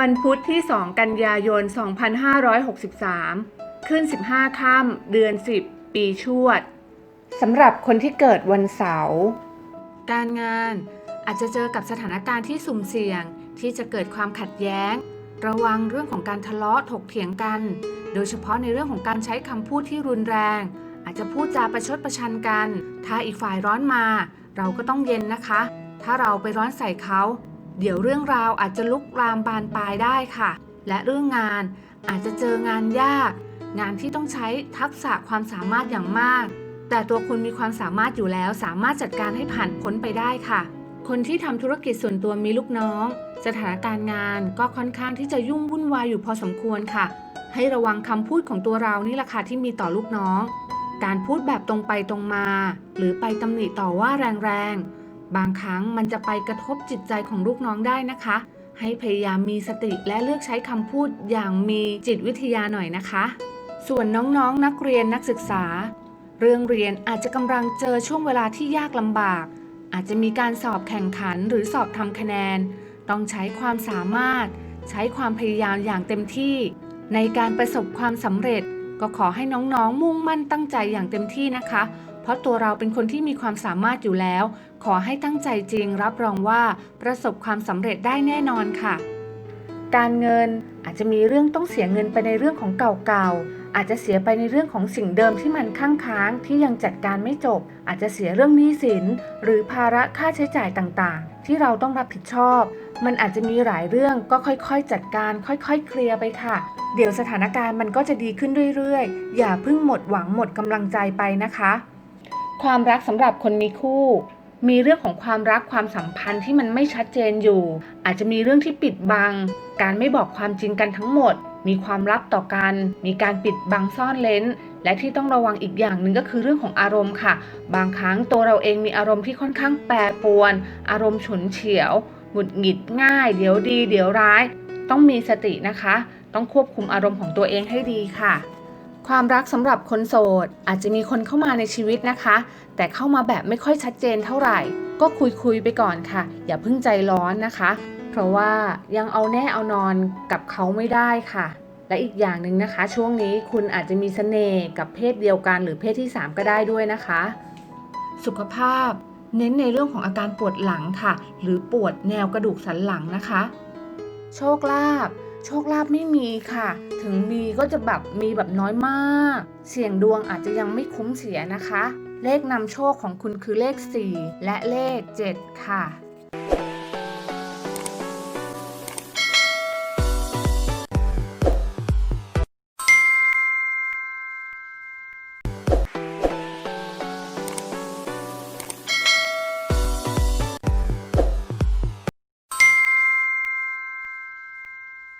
วันพุธที่ 2 กันยายน 2563 ขึ้น 15 ค่ำเดือน 10 ปีชวดสำหรับคนที่เกิดวันเสาร์การงานอาจจะเจอกับสถานการณ์ที่สุ่มเสี่ยงที่จะเกิดความขัดแย้ง ระวังเรื่องของการทะเลาะถกเถียงกัน โดยเฉพาะในเรื่องของการใช้คำพูดที่รุนแรง อาจจะพูดจาประชดประชันกัน ถ้าอีกฝ่ายร้อนมา เราก็ต้องเย็นนะคะ ถ้าเราไปร้อนใส่เขา เดี๋ยวเรื่องราวอาจจะลุกลามบานปลายได้ค่ะ และเรื่องงานอาจจะเจองานยาก งานที่ต้องใช้ทักษะความสามารถอย่างมาก แต่ตัวคุณมีความสามารถอยู่แล้ว สามารถจัดการให้ผ่านพ้นไปได้ค่ะ คนที่ทำธุรกิจส่วนตัวมีลูกน้อง สถานการณ์งานก็ค่อนข้างที่จะยุ่งวุ่นวายอยู่พอสมควรค่ะ ให้ระวังคำพูดของตัวเรานี่แหละค่ะที่มีต่อลูกน้อง การพูดแบบตรงไปตรงมา หรือไปตำหนิต่อว่าแรงๆ บางครั้งมันจะไปกระทบจิตใจของลูกน้องได้นะคะ ให้พยายามมีสติและเลือกใช้คำพูดอย่างมีจิตวิทยาหน่อยนะคะ ส่วนน้องๆนนักเรียนนักศึกษา เรื่องเรียนอาจจะกำลังเจอช่วงเวลาที่ยากลำบาก อาจจะมีการสอบแข่งขันหรือสอบทำคะแนน ต้องใช้ความสามารถ ใช้ความพยายามอย่างเต็มที่ ในการประสบความสำเร็จก็ขอให้น้องๆ มุ่งมั่นตั้งใจอย่างเต็มที่นะคะ เพราะตัวเราเป็นคนที่มีความสามารถอยู่แล้ว ขอให้ตั้งใจจริงรับรองว่าประสบความสำเร็จได้แน่นอนค่ะ การเงินอาจจะมีเรื่องต้องเสียเงินไปในเรื่องของเก่าๆ อาจจะเสียไปในเรื่องของสิ่งเดิมที่มันค้างค้างที่ยังจัดการไม่จบ อาจจะเสียเรื่องหนี้สิน หรือภาระค่าใช้จ่ายต่างๆ ที่เราต้องรับผิดชอบ มันอาจจะมีหลายเรื่องก็ค่อยๆ จัดการ ค่อยๆ เคลียร์ไปค่ะ เดี๋ยวสถานการณ์มันก็จะดีขึ้นเรื่อยๆ อย่าเพิ่งหมดหวังหมดกำลังใจไปนะคะ ความรักสำหรับคนมีคู่ มีเรื่องของความรักความสัมพันธ์ที่มันไม่ชัดเจนอยู่ อาจจะมีเรื่องที่ปิดบัง การไม่บอกความจริงกันทั้งหมด มีความลับต่อกัน มีการปิดบังซ่อนเลนและที่ต้องระวังอีกอย่างหนึ่งก็คือเรื่องของอารมณ์ค่ะ บางครั้งตัวเราเองมีอารมณ์ที่ค่อนข้างแปรปรวน อารมณ์ฉุนเฉียว หงุดหงิดง่าย เดี๋ยวดี เดี๋ยวร้าย ต้องมีสตินะคะ ต้องควบคุมอารมณ์ของตัวเองให้ดีค่ะ ความรักสำหรับคนโสด อาจจะมีคนเข้ามาในชีวิตนะคะ แต่เข้ามาแบบไม่ค่อยชัดเจนเท่าไหร่ ก็คุยคุยๆไปก่อนค่ะ อย่าเพิ่งใจร้อนนะคะ เพราะว่ายังเอาแน่เอานอนกับเขาไม่ได้ค่ะ และอีกอย่างหนึ่งนะคะ ช่วงนี้คุณอาจจะมีเสน่ห์กับเพศเดียวกันหรือเพศที่ 3 ก็ได้ด้วยนะคะ สุขภาพ เน้นในเรื่องของอาการปวดหลังค่ะ หรือปวดแนวกระดูกสันหลังนะคะ โชคลาภ โชคลาภไม่มีค่ะ ถึงมีก็จะแบบมีแบบน้อยมาก เสี่ยงดวงอาจจะยังไม่คุ้มเสียนะคะ เลขนำโชคของคุณคือเลข 4 และเลข 7 ค่ะ